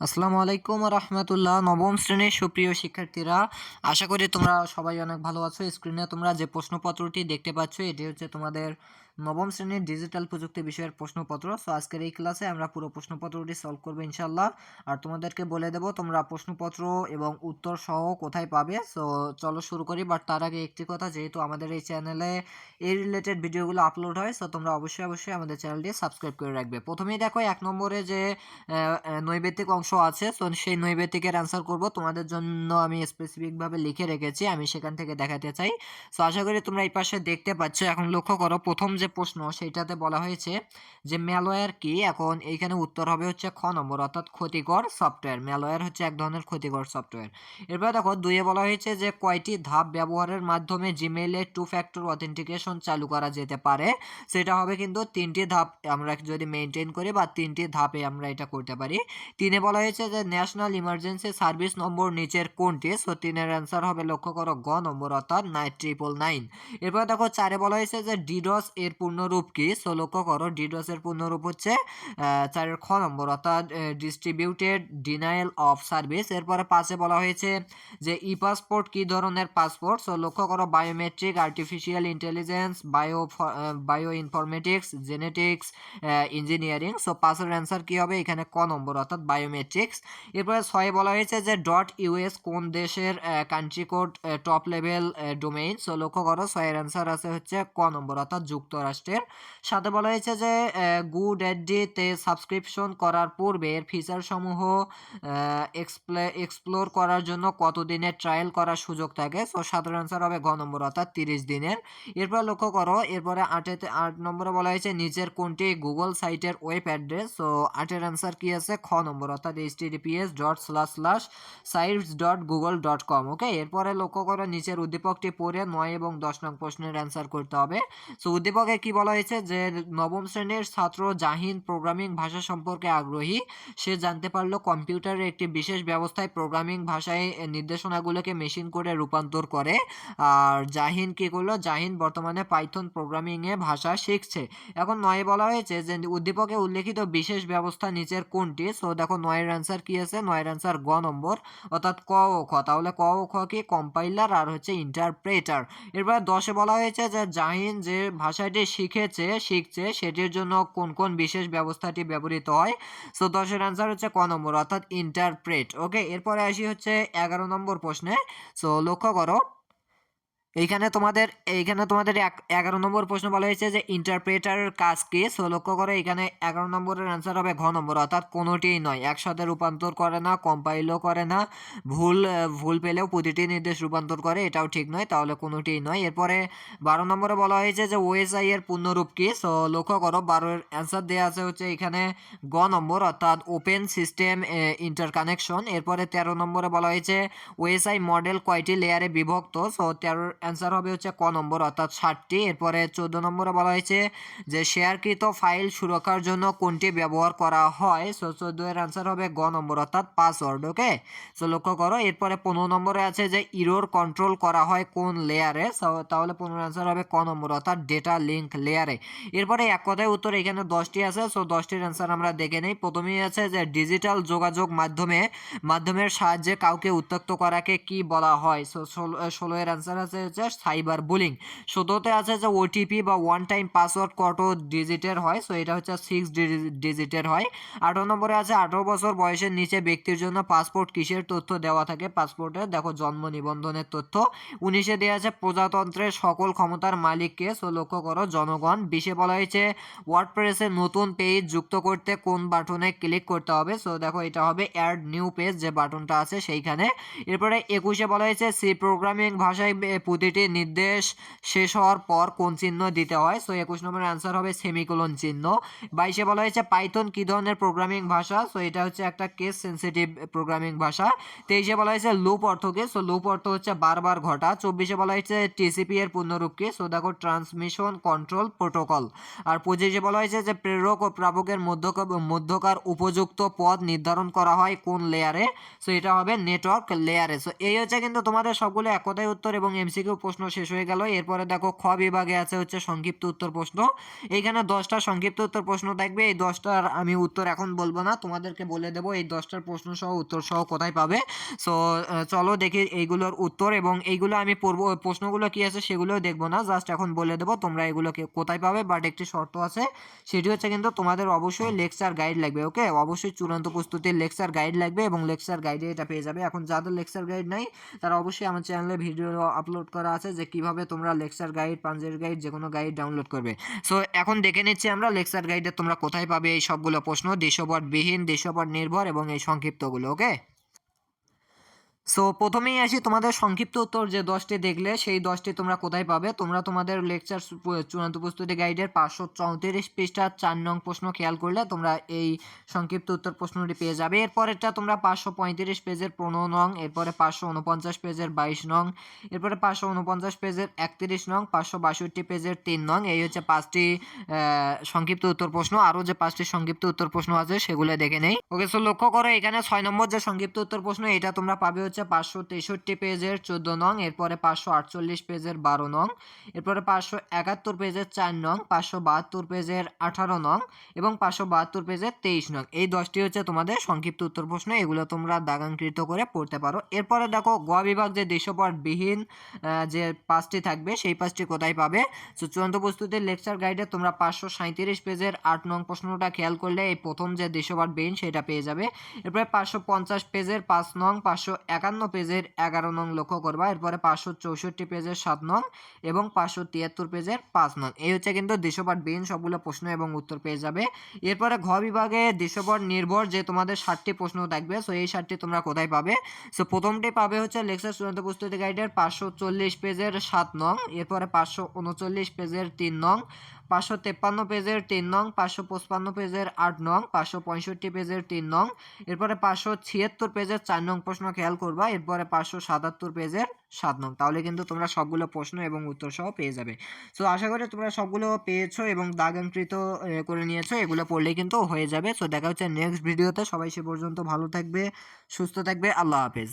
আসসালামু আলাইকুম রহমতুল্লাহ, নবম শ্রেণির সুপ্রিয় শিক্ষার্থীরা। আশা করি তোমরা সবাই অনেক ভালো আছো। স্ক্রিনে তোমরা যে প্রশ্নপত্রটি দেখতে পাচ্ছ, এটি হচ্ছে তোমাদের নবম শ্রেণির ডিজিটাল প্রযুক্তি বিষয়ের প্রশ্নপত্র। সো আজকের এই ক্লাসে আমরা পুরো প্রশ্নপত্রটি সলভ করব ইনশাল্লাহ আর তোমাদেরকে বলে দেব, তোমরা প্রশ্নপত্র এবং উত্তর সহ কোথায় পাবে। সো চলো শুরু করি বাট তার আগে একটি কথা, যেহেতু আমাদের এই চ্যানেলে এই রিলেটেড ভিডিওগুলো আপলোড হয় সো তোমরা অবশ্যই অবশ্যই আমাদের চ্যানেলটি সাবস্ক্রাইব করে রাখবে। প্রথমেই দেখো, এক নম্বরে যে নৈবেদিক অংশ আছে তো সেই নৈবেদিকের অ্যান্সার করব। তোমাদের জন্য আমি স্পেসিফিকভাবে লিখে রেখেছি, আমি সেখান থেকে দেখাতে চাই। সো আশা করি তোমরা এই পাশে দেখতে পাচ্ছ। এখন লক্ষ্য করো, প্রথম যে প্রশ্ন সেইটাতে বলা হয়েছে যে ম্যালওয়্যার কি? এখন এইখানে উত্তর হবে হচ্ছে খ নম্বর, অর্থাৎ ক্ষতিকর সফটওয়্যার ম্যালওয়্যার হচ্ছে এক ধরনের ক্ষতিকর সফটওয়্যার এরপর দেখো, দুইয়ে বলা হয়েছে যে কয়টি ধাপ ব্যবহারের মাধ্যমে জিমেইলে টু ফ্যাক্টর অথেন্টিকেশন চালু করা যেতে পারে? সেটা হবে কিন্তু তিনটি ধাপ আমরা যদি মেনটেন করি বা তিনটি ধাপে আমরা এটা করতে পারি। তিনে বলা হয়েছে যে ন্যাশনাল ইমার্জেন্সি সার্ভিস নম্বর নিচের কোনটি? সো তিনের অ্যান্সার হবে লক্ষ্য করো, গ নম্বর, অর্থাৎ নাইন ট্রিপল নাইন এরপর দেখো, চারে বলা হয়েছে যে ডিডস এর পূর্ণরূপ কি সো লক্ষ্য করো। ডিডস এর পূর্ণরূপ হচ্ছে চারের খ নম্বর। অর্থাৎ ডিস্ট্রিবিউটেড ডিনাইল অফ সার্ভিস এরপরে পাঁচে বলা হয়েছে যে, ই পাসপোর্ট কি ধরনের পাসপোর্ট? সো, লক্ষ্য করো biometric artificial intelligence bio bio informatics genetics engineering so, পাঁচের অ্যান্সার কি হবে? এখানে ক নম্বর, অর্থাৎ বায়োমেট্রিক্স এরপরে ছয়ে বলা হয়েছে যে ডট ইউএস কোন দেশের country code top level domain so, লক্ষ্য করো, ছয়ের অ্যান্সার আছে হচ্ছে ক নম্বর, অর্থাৎ যুক্তরাষ্ট্রের। সাথে বলা হয়েছে যে গুড তে সাবস্ক্রিপশন করার পূর্বে এর ফিচার সমূহ এক্সপ্লোর করার জন্য কত দিনের ট্রায়াল করার সুযোগ থাকে? সো, সাতের অ্যান্সার হবে ঘ নম্বর, অর্থাৎ তিরিশ দিনের। এরপর লক্ষ্য করো, এরপরে আটেতে আট নম্বরে বলা হয়েছে নিচের কোনটি? গুগল সাইটের ওয়েব অ্যাড্রেস। সো, আটের অ্যান্সার কি আছে? খ নম্বর, অর্থাৎ H T T P S dot slash slash sites dot Google dot com okay এরপরে লক্ষ্য করো, নিচের উদ্দীপকটি পড়ে নয় এবং দশ নং প্রশ্নের অ্যান্সার করতে হবে। সো, উদ্দীপকে কি বলা হয়েছে যে নবম শ্রেণির ছাত্র জাহিন প্রোগ্রামিং ভাষা সম্পর্কে আগ্রহী। সে জানতে পারল কম্পিউটারের একটি বিশেষ ব্যবস্থায় প্রোগ্রামিং ভাষায় নির্দেশনাগুলোকে মেশিন করে রূপান্তর করে। আর জাহিন কি করল? জাহিন বর্তমানে পাইথন প্রোগ্রামিংয়ে ভাষা শিখছে। এখন নয়ে বলা হয়েছে যে উদ্দীপকে উল্লেখিত বিশেষ ব্যবস্থা নিচের কোনটি? সো দেখো নয়ের অ্যান্সার কি আছে? নয়ের অ্যান্সার গ নম্বর। অর্থাৎ ক ও খ। তাহলে ক ও খ কি? কম্পাইলার আর হচ্ছে ইন্টারপ্রেটার এরপর দশে বলা হয়েছে যে জাহিন যে ভাষাটি শিখেছে, শিখছে, সেটির জন্য কোন কোন বিশেষ ব্যবস্থাটি ব্যবহৃত হয়? সো দশের আনসার হচ্ছে ক নম্বর, অর্থাৎ ইন্টারপ্রেট ওকে এরপরে আসি হচ্ছে এগারো নম্বর প্রশ্নে। সো লক্ষ্য করো এইখানে তোমাদের এইখানে তোমাদের এগারো নম্বর প্রশ্ন বলা হয়েছে যে ইন্টারপ্রেটারের কাজ কি? সো লক্ষ্য করো এখানে এগারো নম্বরের অ্যান্সার হবে ঘ নম্বর, অর্থাৎ কোনোটিই নয়। একসাথে রূপান্তর করে না কম্পাইলও করে না, ভুল ভুল পেলেও প্রতিটি নির্দেশ রূপান্তর করে, এটাও ঠিক নয়, তাহলে কোনোটিই নয়। এরপরে বারো নম্বরে বলা হয়েছে যে ওএসআই এর পূর্ণরূপ কি? সো লক্ষ্য করো বারোর অ্যান্সার দেওয়া আছে হচ্ছে এখানে গ নম্বর, অর্থাৎ ওপেন সিস্টেম ইন্টারকানেকশন এরপরে তেরো নম্বরে বলা হয়েছে ওএসআই মডেল কয়টি লেয়ারে বিভক্ত? সো তেরোর অ্যান্সার হবে হচ্ছে ক নম্বর, অর্থাৎ ষাটটি। এরপরে চোদ্দ নম্বরে বলা হয়েছে যে, শেয়ারকৃত ফাইল সুরক্ষার জন্য কোনটি ব্যবহার করা হয়? সো চোদ্দ এর অ্যান্সার হবে গ নম্বর, অর্থাৎ পাসওয়ার্ড ওকে সো লক্ষ্য করো, এরপরে পনেরো নম্বরে আছে যে ইরোর কন্ট্রোল করা হয় কোন লেয়ারে তাহলে পনেরো অ্যান্সার হবে ক নম্বর, অর্থাৎ ডেটা লিঙ্ক লেয়ারে এরপরে এক কথায় উত্তর, এখানে দশটি আছে। সো দশটির অ্যান্সার আমরা দেখে নেই। প্রথমেই আছে যে ডিজিটাল যোগাযোগ মাধ্যমে, মাধ্যমের সাহায্যে কাউকে উত্তক্ত করাকে কি বলা হয়? সো ষোলো এর অ্যান্সার আছে হচ্ছে সাইবার বুলিং সতেরোতে আছে যে ওটিপি বা ওয়ান টাইম পাসওয়ার্ড কত ডিজিটের হয়? সো এটা হচ্ছে সিক্স ডিজিটের হয়। আঠারো নম্বরে আছে, আঠারো বছর বয়সের নিচে ব্যক্তির জন্য পাসপোর্ট কিসের তথ্য দেওয়া থাকে? পাসপোর্টে দেখো, জন্ম নিবন্ধনের তথ্য। উনিশে দেওয়া আছে, প্রজাতন্ত্রের সকল ক্ষমতার মালিককে। সো লক্ষ্য করো, জনগণ বিশে বলা হয়েছে ওয়ার্ডপ্রেসে নতুন পেজ যুক্ত করতে কোন বাটনে ক্লিক করতে হবে? সো দেখো, এটা হবে অ্যাড নিউ পেজ যে বাটনটা আছে সেইখানে। এরপরে একুশে বলা হয়েছে সি প্রোগ্রামিং ভাষায় প্রতিটি নির্দেশ শেষ হওয়ার পর কোন চিহ্ন দিতে হয়? সো একুশ নম্বর অ্যান্সার হবে সেমিকোলন চিহ্ন। বাইশে বলা হয়েছে পাইথন কি ধরনের প্রোগ্রামিং ভাষা? সো এটা হচ্ছে একটা কেস সেন্সিটিভ প্রোগ্রামিং ভাষা। তেইশে বলা হয়েছে লুপ অর্থকে সো লুপ অর্থ হচ্ছে বারবার ঘটা। চব্বিশে বলা হয়েছে টিসিপি এর পূর্ণরূপ কি? সো দেখো ট্রান্সমিশন কন্ট্রোল প্রোটোকল আর পঁচিশে বলা হয়েছে যে প্রেরক ও প্রাপকের মধ্যক- মধ্যকার উপযুক্ত পদ নির্ধারণ করা হয় কোন লেয়ারে সো এটা হবে নেটওয়ার্ক লেয়ারে সো এই হচ্ছে কিন্তু তোমাদের সবগুলো এক কথায় উত্তর এবং এমসিকিউ থেকেও প্রশ্ন শেষ হয়ে গেল। এরপরে দেখো খ বিভাগে আছে হচ্ছে সংক্ষিপ্ত উত্তর প্রশ্ন। এইখানে দশটা সংক্ষিপ্ত উত্তর প্রশ্ন থাকবে। এই দশটার আমি উত্তর এখন বলব না, তোমাদেরকে বলে দেবো। এই দশটার প্রশ্ন সহ উত্তর সহ কোথায় পাবে? সো চলো দেখি এইগুলোর উত্তর এবং এইগুলো আমি পড়ব প্রশ্নগুলো কি আছে সেগুলোও দেখব না। জাস্ট এখন বলে দেবো তোমরা এগুলোকে কোথায় পাবে। বাট একটি শর্ত আছে, সেটি হচ্ছে কিন্তু তোমাদের অবশ্যই লেকচার গাইড লাগবে, ওকে? অবশ্যই চূড়ান্ত প্রস্তুতির লেকচার গাইড লাগবে এবং লেকচার গাইডে এটা পেয়ে যাবে। এখন যাদের লেকচার গাইড নাই, তারা অবশ্যই আমার চ্যানেলে ভিডিও আপলোড করা আছে যে কীভাবে তোমরা লেকচার গাইড পাঞ্জের গাইড যে কোনো গাইড ডাউনলোড করবে। সো এখন দেখে নিচ্ছি আমরা লেকচার গাইডে তোমরা কোথায় পাবে এই সবগুলো প্রশ্ন। দেশপটবিহীন দেশপট নির্ভর এবং এই সংক্ষিপ্তগুলো ওকে সো প্রথমেই আসি তোমাদের সংক্ষিপ্ত উত্তর যে দশটি দেখলে, সেই দশটি তোমরা কোথায় পাবে? তোমরা তোমাদের লেকচার চূড়ান্ত প্রস্তুতি গাইডের পাঁচশো চৌত্রিশ পৃষ্ঠার চার নং প্রশ্ন খেয়াল করলে তোমরা এই সংক্ষিপ্ত উত্তর প্রশ্নটি পেয়ে যাবে। এরপরেরটা তোমরা পাঁচশো পঁয়ত্রিশ পেজের পনেরো নং, এরপরে পাঁচশো উনপঞ্চাশ পেজের বাইশ নং, এরপরে পাঁচশো উনপঞ্চাশ পেজের একত্রিশ নং, পাঁচশো বাষট্টি পেজের তিন নং, এই হচ্ছে পাঁচটি সংক্ষিপ্ত উত্তর প্রশ্ন। আরও যে পাঁচটি সংক্ষিপ্ত উত্তর প্রশ্ন আছে, সেগুলো দেখে নেই। ওকে সো লক্ষ্য করো, এখানে ছয় নম্বর যে সংক্ষিপ্ত উত্তর প্রশ্ন, এটা তোমরা পাবে হচ্ছে পাঁচশো তেষট্টি পেজের চোদ্দ নং, এরপরে পাঁচশো আটচল্লিশ পেজের বারো নং, এরপরে পাঁচশো একাত্তর পেজের চার নং, পাঁচশো বাহাত্তর পেজের আঠারো নং এবং পাঁচশো বাহাত্তর পেজের তেইশ নং। এই দশটি হচ্ছে তোমাদের সংক্ষিপ্ত উত্তর প্রশ্ন, এগুলো তোমরা দাগাঙ্কৃত করে পড়তে পারো। এরপরে দেখো গোয়া বিভাগ যে দেশপাঠবিহীন যে পাঁচটি থাকবে, সেই পাঁচটি কোথায় পাবে? সো, চূড়ান্ত প্রস্তুতির লেকচার গাইডে তোমরা পাঁচশো সাঁত্রিশ পেজের আট নং প্রশ্নটা খেয়াল করলে এই প্রথম যে দেশপাঠবিহীন সেটা পেয়ে যাবে। এরপরে পাঁচশো পঞ্চাশ পেজের পাঁচ নং, পাঁচশো একান্ন পেজের এগারো নং লক্ষ্য করবা, এরপরে পাঁচশো চৌষট্টি পেজের সাত নং এবং পাঁচশো তিয়াত্তর পেজের পাঁচ নং। এই হচ্ছে কিন্তু দেশপাঠ বিহীন সবগুলো প্রশ্ন এবং উত্তর পেয়ে যাবে। এরপরে ঘ বিভাগে দেশপাঠ নির্ভর যে তোমাদের ষাটটি প্রশ্ন থাকবে সো এই ষাটটি তোমরা কোথায় পাবে? সো প্রথমটি পাবে হচ্ছে লেকচার চূড়ান্ত প্রস্তুতি গাইডের পাঁচশো চল্লিশ পেজের সাত নং, এরপরে পাঁচশো উনচল্লিশ পেজের তিন নং পাঁচশো তেপ্পান্ন পেজের তিন নং, পাঁচশো পঁচপান্ন পেজের আট নং, পাঁচশো পঁয়ষট্টি পেজের তিন নং, এরপরে পাঁচশো ছিয়াত্তর পেজের চার নং প্রশ্ন খেয়াল করবা, এরপরে পাঁচশো সাতাত্তর পেজের সাত নং। তাহলে কিন্তু তোমরা সবগুলো প্রশ্ন এবং উত্তর সহ পেয়ে যাবে। সো আশা করি তোমরা সবগুলো পেয়েছ এবং দাগাঙ্কৃত করে নিয়েছো, এগুলো পড়লেই কিন্তু হয়ে যাবে। সো দেখা হচ্ছে নেক্সট ভিডিওতে সবাই সে পর্যন্ত ভালো থাকবে, সুস্থ থাকবে। আল্লাহ হাফেজ।